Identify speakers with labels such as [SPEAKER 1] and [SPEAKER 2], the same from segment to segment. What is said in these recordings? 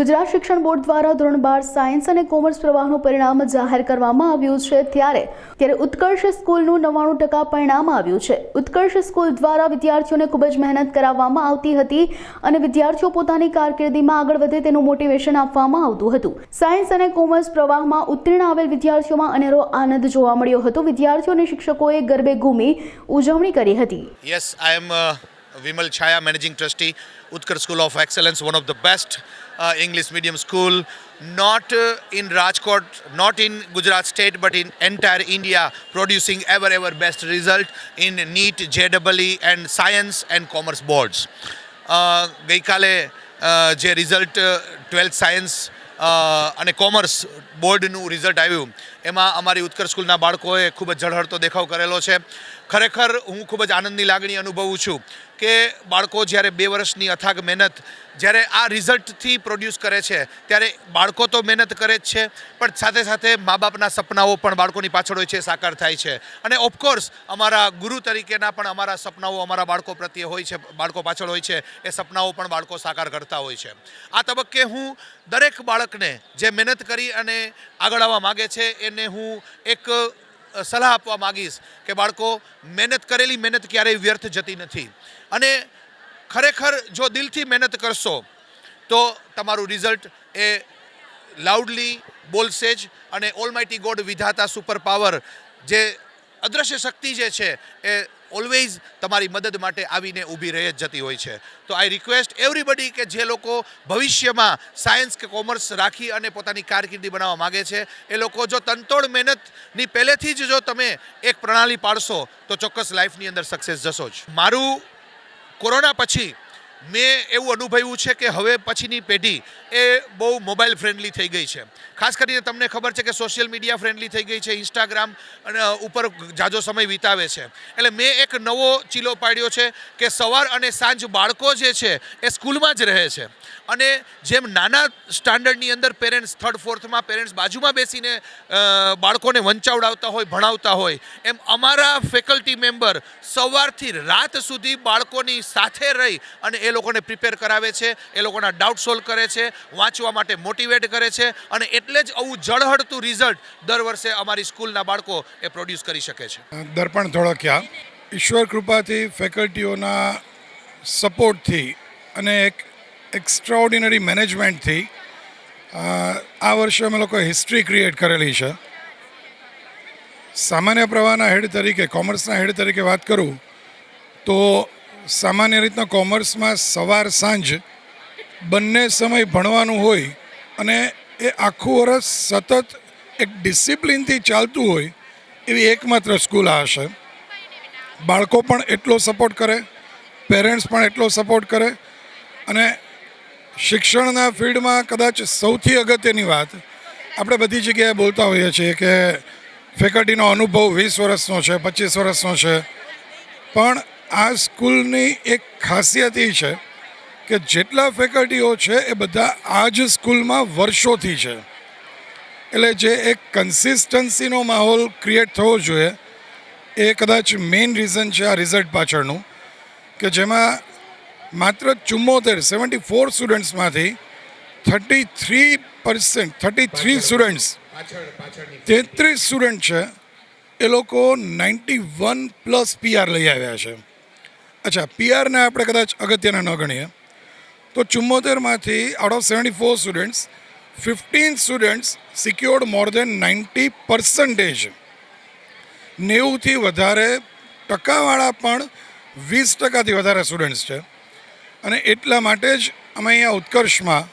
[SPEAKER 1] ગુજરાત શિક્ષણ બોર્ડ દ્વારા ધોરણ બાર સાયન્સ અને કોમર્સ પ્રવાહનું પરિણામ જાહેર કરવામાં આવ્યું છે ત્યારે ત્યારે ઉત્કર્ષ સ્કૂલનું નવ્વાણું ટકા પરિણામ આવ્યું છે. ઉત્કર્ષ સ્કૂલ દ્વારા વિદ્યાર્થીઓને ખૂબ જ મહેનત કરાવવામાં આવતી હતી અને વિદ્યાર્થીઓ પોતાની કારકિર્દીમાં આગળ વધે તેનું મોટિવેશન આપવામાં આવતું હતું. સાયન્સ અને કોમર્સ પ્રવાહમાં ઉત્તીર્ણ આવેલ વિદ્યાર્થીઓમાં અનેરો આનંદ જોવા મળ્યો હતો. વિદ્યાર્થીઓ અને શિક્ષકોએ ગરબે ઘૂમી ઉજવણી કરી હતી.
[SPEAKER 2] Yes I uh, Trustee, Utkar School of Excellence, one of the best uh, English medium school, not uh, in Rajkot, not in Gujarat state, but in entire India, producing ever ever best result in NEET, JEE and Science and Commerce boards. Uh, ગઈકાલે uh, જે result twelfth science અને commerce બોર્ડનું result આવ્યું એમાં અમારી ઉત્કર્ષ સ્કૂલના બાળકોએ ખૂબ જ ઝળહળતો દેખાવ કરેલો છે ખરેખર હું ખૂબ જ આનંદની લાગણી અનુભવું છું કે બાળકો જ્યારે બે વર્ષની અથાગ મહેનત જ્યારે આ રિઝલ્ટથી પ્રોડ્યુસ કરે છે, ત્યારે બાળકો તો મહેનત કરે જ છે, પણ સાથે સાથે મા બાપના સપનાઓ પણ બાળકોની પાછળ હોય છે, સાકાર થાય છે. અને ઓફકોર્સ અમારા ગુરુ તરીકેના પણ અમારા સપનાઓ અમારા બાળકો પ્રત્યે હોય છે, બાળકો પાછળ હોય છે, એ સપનાઓ પણ બાળકો સાકાર કરતા હોય છે. આ તબક્કે હું દરેક બાળકને જે મહેનત કરી અને આગળ આવવા માગે છે, એને હું એક સલાહ આપવા માગીશ કે બાળકો, મહેનત કરેલી મહેનત ક્યારેય વ્યર્થ જતી નથી. અને ખરેખર જો દિલથી મહેનત કરશો, તો તમારું રિઝલ્ટ એ લાઉડલી બોલશે જ અને ઓલમાઇટી ગોડ વિધાતા સુપર પાવર જે અદ્રશ્ય શક્તિ જે છે એ ઓલવેઝ તમારી મદદ માટે આવીને ઊભી રહી જ જતી હોય છે. તો આઈ રિક્વેસ્ટ એવરીબડી કે જે લોકો ભવિષ્યમાં સાયન્સ કે કોમર્સ રાખી અને પોતાની કારકિર્દી બનાવવા માગે છે, એ લોકો જો તનતોડ મહેનતની પહેલેથી જ જો તમે એક પ્રણાલી પાડશો, તો ચોક્કસ લાઈફની અંદર સક્સેસ જશો જ. મારું કોરોના પછી મેં એવું અનુભવ્યું છે કે હવે પછીની પેઢી એ બહુ મોબાઈલ ફ્રેન્ડલી થઈ ગઈ છે. ખાસ કરીને તમને ખબર છે કે સોશિયલ મીડિયા ફ્રેન્ડલી થઈ ગઈ છે ઇન્સ્ટાગ્રામ અને ઉપર જાજો સમય વિતાવે છે. એટલે મેં એક નવો ચીલો પાડ્યો છે કે સવાર અને સાંજ બાળકો જે છે એ સ્કૂલમાં જ રહે છે. અને જેમ નાના સ્ટાન્ડર્ડની અંદર પેરેન્ટ્સ થર્ડ ફોર્થમાં પેરેન્ટ્સ બાજુમાં બેસીને બાળકોને વંચાવડાવતા હોય, ભણાવતા હોય, એમ અમારા ફેકલ્ટી મેમ્બર સવારથી રાત સુધી બાળકોની સાથે રહી અને એ લોકોને પ્રિપેર કરાવે છે, એ લોકોના ડાઉટ સોલ્વ કરે છે, વાંચવા માટે મોટિવેટ કરે છે અને એટલે જ આવું જળહળતું રિઝલ્ટ દર વર્ષે અમારી સ્કૂલના બાળકો એ પ્રોડ્યુસ કરી શકે છે.
[SPEAKER 3] દર્પણ ધોળકિયા, ઈશ્વર કૃપાથી ફેકલ્ટીઓના સપોર્ટથી અને એક એક્સ્ટ્રાઓર્ડિનરી મેનેજમેન્ટથી આ વર્ષે અમે લોકોએ હિસ્ટ્રી ક્રિએટ કરેલી છે. સામાન્ય પ્રવાહના હેડ તરીકે કોમર્સના હેડ તરીકે વાત કરું, તો સામાન્ય રીતના કોમર્સમાં સવાર સાંજ બંને સમય ભણવાનું હોય અને એ આખું વર્ષ સતત એક ડિસિપ્લિનથી ચાલતું હોય એવી એકમાત્ર સ્કૂલ આ હશે. બાળકો પણ એટલો સપોર્ટ કરે, પેરેન્ટ્સ પણ એટલો સપોર્ટ કરે અને શિક્ષણના ફિલ્ડમાં કદાચ સૌથી અગત્યની વાત આપણે બધી જગ્યાએ બોલતા હોઈએ છીએ કે ફેકલ્ટીનો અનુભવ વીસ વર્ષનો છે, પચીસ વર્ષનો છે. પણ આ સ્કૂલની એક ખાસિયત એ છે કે જેટલા ફેકલ્ટીઓ છે એ બધા આ જ સ્કૂલમાં વર્ષોથી છે. એટલે જે એક કન્સિસ્ટન્સીનો માહોલ ક્રિએટ થવો જોઈએ એ કદાચ મેઇન રીઝન છે આ રિઝલ્ટ પાછળનું કે જેમાં માત્ર ચુમ્મોતેર seventy four સ્ટુડન્ટ્સમાંથી thirty three percent thirty three students તેત્રીસ સ્ટુડન્ટ છે એ લોકો નાઇન્ટી વન પ્લસ પીઆર લઈ આવ્યા છે. અચ્છા પીઆરને આપણે કદાચ અગત્યના ન ગણીએ. તો ચુમ્મોતેરમાંથી out of seventy four students fifteen students secured more than ninety percentage નેવુંથી વધારે ટકાવાળા પણ વીસ ટકાથી વધારે સ્ટુડન્ટ્સ છે. અને એટલા માટે જ અમે અહીંયા ઉત્કર્ષમાં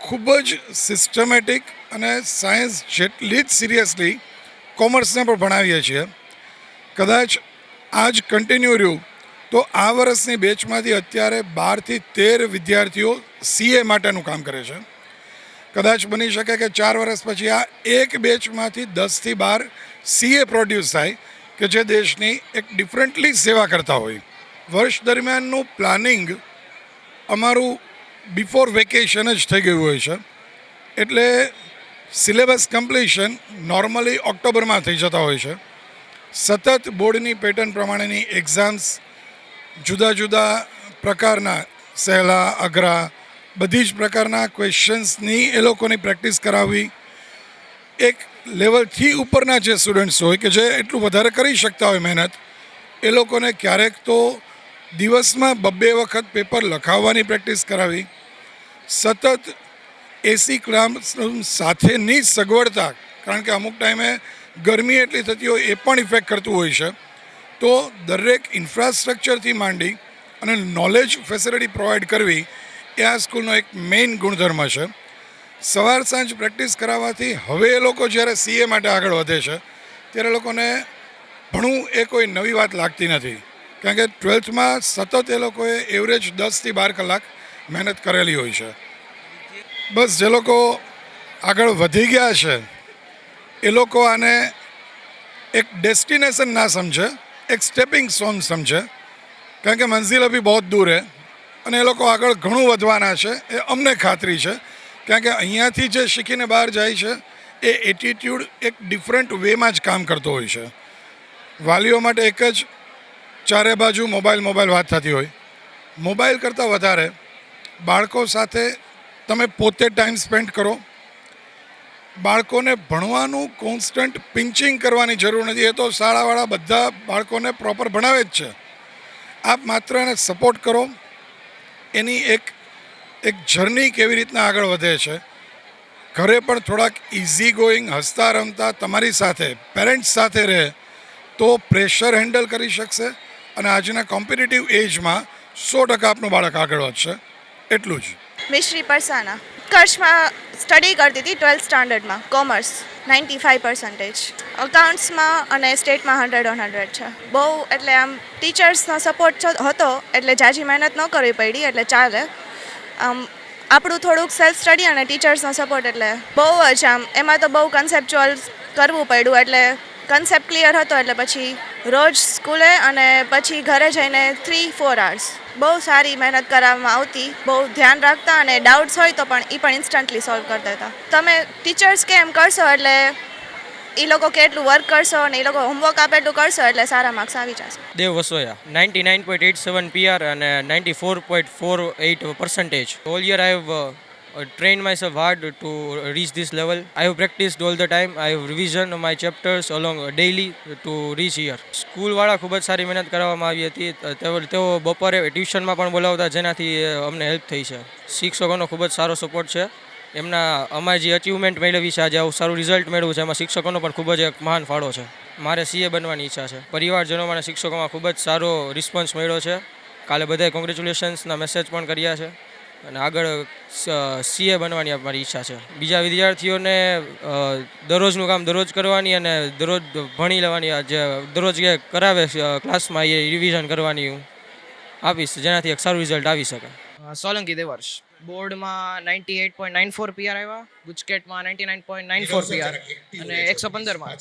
[SPEAKER 3] ખૂબ જ સિસ્ટમેટિક અને સાયન્સ જેટલી જ સિરિયસલી કોમર્સને પણ ભણાવીએ છીએ. કદાચ આ જ કન્ટિન્યુ રહ્યું તો આ વર્ષની બેચમાંથી અત્યારે બારથી તેર વિદ્યાર્થીઓ સીએ માટેનું કામ કરે છે. કદાચ બની શકે કે ચાર વર્ષ પછી આ એક બેચમાંથી દસથી બાર સીએ પ્રોડ્યુસ થાય કે જે દેશની એક ડિફરન્ટલી સેવા કરતા હોય. વર્ષ દરમિયાનનું પ્લાનિંગ અમારું બિફોર વેકેશન જ થઈ ગયું હોય છે. એટલે સિલેબસ કમ્પ્લીશન નોર્મલી ઓક્ટોબરમાં થઈ જતા હોય છે. સતત બોર્ડની પેટર્ન પ્રમાણેની એક્ઝામ્સ જુદા જુદા પ્રકારના સહેલા, અઘરા, બધી જ પ્રકારના ક્વેશ્ચન્સની એ લોકોની પ્રેક્ટિસ કરાવવી. એક લેવલથી ઉપરના જે સ્ટુડન્ટ્સ હોય કે જે એટલું વધારે કરી શકતા હોય મહેનત, એ લોકોને ક્યારેક તો દિવસમાં બબ્બે વખત પેપર લખાવવાની પ્રેક્ટિસ કરાવી. સતત એસી ક્લાસરૂમ સાથેની સગવડતા, કારણ કે અમુક ટાઈમે ગરમી એટલી થતી હોય એ પણ ઇફેક્ટ કરતું હોય છે. તો દરેક ઇન્ફ્રાસ્ટ્રક્ચરથી માંડી અને નોલેજ ફેસિલિટી પ્રોવાઈડ કરવી એ આ સ્કૂલનો એક મેઇન ગુણધર્મ છે. સવાર સાંજ પ્રેક્ટિસ કરાવવાથી હવે એ લોકો જ્યારે સીએ માટે આગળ વધે છે, ત્યારે લોકોને ભણવું એ કોઈ નવી વાત લાગતી નથી. કારણ કે ટ્વેલ્થમાં સતત એ લોકોએ એવરેજ દસથી બાર કલાક મહેનત કરેલી હોય છે. બસ જે લોકો આગળ વધી ગયા છે, એ લોકો આને એક ડેસ્ટિનેશન ના સમજે એક સ્ટેપિંગ સ્ટોન સમજે. કારણ કે મંઝિલ અભી બહુ દૂર હે. અને એ લોકો આગળ ઘણું વધવાના છે. એ અમને ખાતરી છે. કારણ કે અહીંયાથી જે શીખીને બહાર જાય છે, એ એટીટ્યૂડ એક ડિફરન્ટ વેમાં જ કામ કરતો હોય છે. વાલીઓ માટે એક જ ચારે બાજુ મોબાઈલ મોબાઈલ વાત થતી હોય. મોબાઈલ કરતાં વધારે બાળકો સાથે તમે પોતે ટાઈમ સ્પેન્ડ કરો. બાળકોને ભણવાનું કોન્સ્ટન્ટ પિંચિંગ કરવાની જરૂર નથી. એ તો શાળાવાળા બધા બાળકોને પ્રોપર ભણાવે જ છે. આપ માત્ર એને સપોર્ટ કરો. એની એક એક જર્ની કેવી રીતના આગળ વધે છે. ઘરે પણ થોડાક ઇઝી ગોઈંગ હસતા રમતા તમારી સાથે પેરેન્ટ્સ સાથે રહે, તો પ્રેશર હેન્ડલ કરી શકશે અને આજના કોમ્પિટિટિવ એજમાં સો ટકા આપનું બાળક આગળ વધશે. એટલું જ.
[SPEAKER 4] મિશ્રી પરસાના કર્ષમાં સ્ટડી કરતી હતી ટ્વેલ્થ સ્ટાન્ડર્ડમાં, કોમર્સ, નાઇન્ટી ફાઇવ પર્સન્ટેજ અકાઉન્ટ્સમાં અને સ્ટેટમાં હંડ્રેડ ઓન હંડ્રેડ છે. બહુ એટલે આમ ટીચર્સનો સપોર્ટ હતો, એટલે જાજી મહેનત ન કરવી પડી, એટલે ચાલે. આમ આપણું થોડુંક સેલ્ફ સ્ટડી અને ટીચર્સનો સપોર્ટ એટલે બહુ જ આમ એમાં તો બહુ કન્સેપ્ચ્યુઅલ કરવું પડ્યું, એટલે કન્સેપ્ટ ક્લિયર હતો, એટલે પછી રોજ સ્કૂલે અને પછી ઘરે જઈને થ્રી ફોર આવર્સ બહુ સારી મહેનત કરવામાં આવતી, બહુ ધ્યાન રાખતા અને ડાઉટ્સ હોય તો પણ એ પણ ઇન્સ્ટન્ટલી સોલ્વ કરી દેતા. તમે ટીચર્સ કે એમ કરશો? એટલે એ લોકો કેટલું વર્ક કરશો અને એ લોકો હોમવર્ક આપે એટલું કરશો? એટલે સારા માર્ક્સ આવી જશે.
[SPEAKER 5] Dev Vasoya ninety nine point eight seven PR અને ninety four point four eight percentage all year I trained myself hard to reach this level. I have practiced all the time. I have revision my chapters along daily to reach here. સ્કૂલવાળા ખૂબ જ સારી મહેનત કરવામાં આવી હતી. તેઓ બપોરે ટ્યુશનમાં પણ બોલાવતા જેનાથી અમને હેલ્પ થઈ છે. શિક્ષકોનો ખૂબ જ સારો સપોર્ટ છે. એમના, અમારી જે અચીવમેન્ટ મેળવી છે, આજે આવું સારું રિઝલ્ટ મેળવ્યું છે, એમાં શિક્ષકોનો પણ ખૂબ જ એક મહાન ફાળો છે. મારે સીએ બનવાની ઈચ્છા છે. પરિવારજનો અને શિક્ષકોમાં ખૂબ જ સારો રિસ્પોન્સ મળ્યો છે. કાલે બધાએ કોંગ્રેચ્યુલેશન્સના મેસેજ પણ કર્યા છે. અને આગળ સીએ બનવાની મારી ઈચ્છા છે. બીજા વિદ્યાર્થીઓને દરરોજનું કામ દરરોજ કરવાની અને દરરોજ ભણી લેવાની જે દરરોજ જે કરાવે ક્લાસમાં એ રિવિઝન કરવાની હું આપીશ જેનાથી એક સારું રિઝલ્ટ આવી શકે.
[SPEAKER 6] સોલંકી દેવર્ષ. બોર્ડમાં ninety eight point nine four PR આવ્યા ગુજકેટમાં ninety nine point nine four PR અને એકસો પંદરમાં.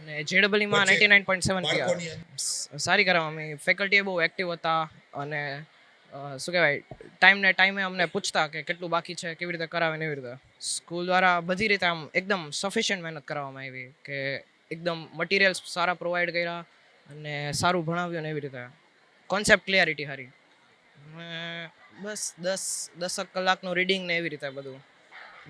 [SPEAKER 6] અને જેડબલીમાં ninety nine point seven PR સારી કરવામાં ફેકલ્ટી બહુ એક્ટિવ હતા અને શું કહેવાય ટાઈમને ટાઈમે અમને પૂછતા કે કેટલું બાકી છે, કેવી રીતે કરાવે ને એવી રીતે. સ્કૂલ દ્વારા બધી રીતે આમ એકદમ સફિશિયન્ટ મહેનત કરવામાં આવી કે એકદમ મટીરિયલ્સ સારા પ્રોવાઈડ કર્યા અને સારું ભણાવ્યું ને એવી રીતે. કોન્સેપ્ટ ક્લિયરિટી સારી. બસ દસ, દસક કલાકનું રીડિંગ ને એવી રીતે બધું.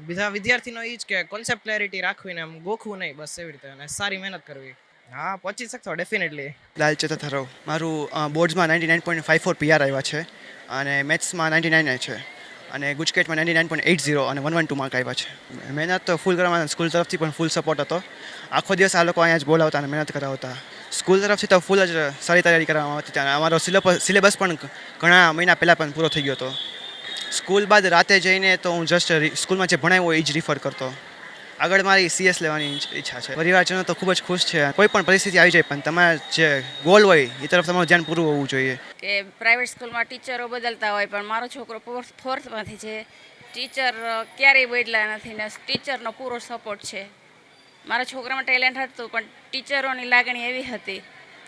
[SPEAKER 6] બીજા વિદ્યાર્થીનો એ જ કે કોન્સેપ્ટ ક્લેરિટી રાખવીને આમ ગોખવું નહીં, બસ એવી રીતે. અને સારી મહેનત કરવી. હા, પહોંચી શકશો ડેફિનેટલી
[SPEAKER 7] લાલ થરો મારું બોર્ડ્સમાં ninety nine point five four PR આવ્યા છે. અને મેથ્સમાં નાઇન્ટી નાઇન છે. અને ગુજકેટમાં ninety nine point eight zero અને વન વન ટુ માર્ક આવ્યા છે. મહેનત તો ફૂલ કરવામાં સ્કૂલ તરફથી પણ ફૂલ સપોર્ટ હતો. આખો દિવસ આ લોકો અહીંયા જ બોલાવતા અને મહેનત કરાવતા. સ્કૂલ તરફથી તો ફૂલ જ સારી તૈયારી કરવામાં આવતી અને અમારો સિલેબસ પણ ઘણા મહિના પહેલાં પણ પૂરો થઈ ગયો હતો. સ્કૂલ બાદ રાતે જઈને તો હું જસ્ટ સ્કૂલમાં જે ભણાવ્યું એ જ રિફર કરતો. આગળ મારી સીએસ લેવાની ઈચ્છા છે. પરિવારજનો તો ખૂબ જ ખુશ છે. કોઈ પણ પરિસ્થિતિ આવી જાય પણ તમારા જે ગોલ હોય એ તરફ તમારું ધ્યાન પૂરું હોવું જોઈએ.
[SPEAKER 8] કે પ્રાઇવેટ સ્કૂલમાં ટીચરો બદલતા હોય પણ મારો છોકરો ફોર્થ ફોર્થમાંથી છે. ટીચર ક્યારેય બદલાયા નથી ને ટીચરનો પૂરો સપોર્ટ છે. મારા છોકરામાં ટેલેન્ટ હતું પણ ટીચરોની લાગણી એવી હતી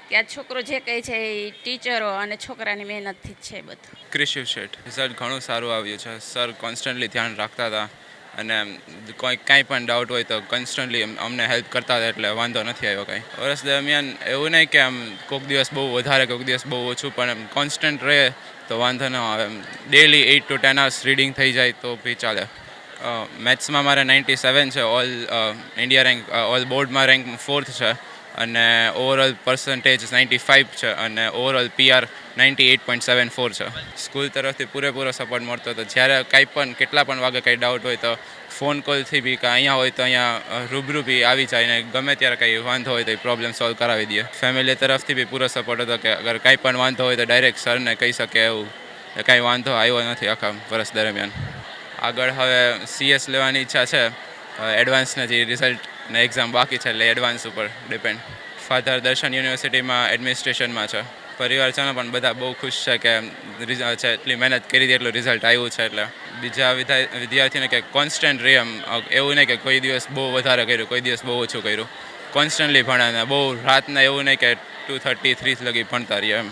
[SPEAKER 8] કે આ છોકરો જે કહે છે એ ટીચરો અને છોકરાની મહેનતથી જ છે બધું.
[SPEAKER 9] ક્રિશિવ શેઠ રિઝલ્ટ ઘણું સારું આવ્યું છે. સર કોન્સ્ટન્ટલી ધ્યાન રાખતા હતા. અને કોઈ કાંઈ પણ ડાઉટ હોય તો કન્સ્ટન્ટલી અમને હેલ્પ કરતા હતા એટલે વાંધો નથી આવ્યો કાંઈ. વર્ષ દરમિયાન એવું નહીં કે આમ કોઈક દિવસ બહુ વધારે કોઈક દિવસ બહુ ઓછું, પણ એમ કોન્સ્ટન્ટ રહે તો વાંધો ન આવે. એમ daily eight to ten hours reading થઈ જાય તો બી ચાલે. મેથ્સમાં મારે નાઇન્ટી સેવન છે ઓલ ઇન્ડિયા રેન્ક ઓલ બોર્ડમાં રેન્ક ફોર્થ છે. અને ઓવરઓલ પર્સન્ટેજ નાઇન્ટી ફાઇવ છે અને overall PR ninety eight point seven four છે. સ્કૂલ તરફથી પૂરેપૂરો સપોર્ટ મળતો હતો. જ્યારે કાંઈ પણ, કેટલા પણ વાગે કંઈ ડાઉટ હોય તો ફોન કોલથી બી કે અહીંયા હોય તો અહીંયા રૂબરૂ બી આવી જાય ને ગમે ત્યારે કંઈ વાંધો હોય તો એ પ્રોબ્લેમ સોલ્વ કરાવી દઈએ. ફેમિલી તરફથી બી પૂરો સપોર્ટ હતો કે અગર કાંઈ પણ વાંધો હોય તો ડાયરેક્ટ સરને કહી શકે એવું. કાંઈ વાંધો આવ્યો નથી આખા વર્ષ દરમિયાન. આગળ હવે સીએસ લેવાની ઈચ્છા છે. એડવાન્સના જે રિઝલ્ટ ને એક્ઝામ બાકી છે એટલે એડવાન્સ ઉપર ડિપેન્ડ ફાધર દર્શન યુનિવર્સિટીમાં એડમિનિસ્ટ્રેશનમાં છે. પરિવારજનો પણ બધા બહુ ખુશ છે કે છે, એટલી મહેનત કરી હતી, એટલું રિઝલ્ટ આવ્યું છે એટલે. બીજા વિદ્યાર્થીને કે કોન્સ્ટન્ટ રહે એમ એવું નહીં કે કોઈ દિવસ બહુ વધારે કર્યું, કોઈ દિવસ બહુ ઓછું કર્યું. કોન્સ્ટન્ટલી ભણાને, બહુ રાતના એવું નહીં કે ટુ થર્ટી થ્રી લગી ભણતા રહીએ એમ.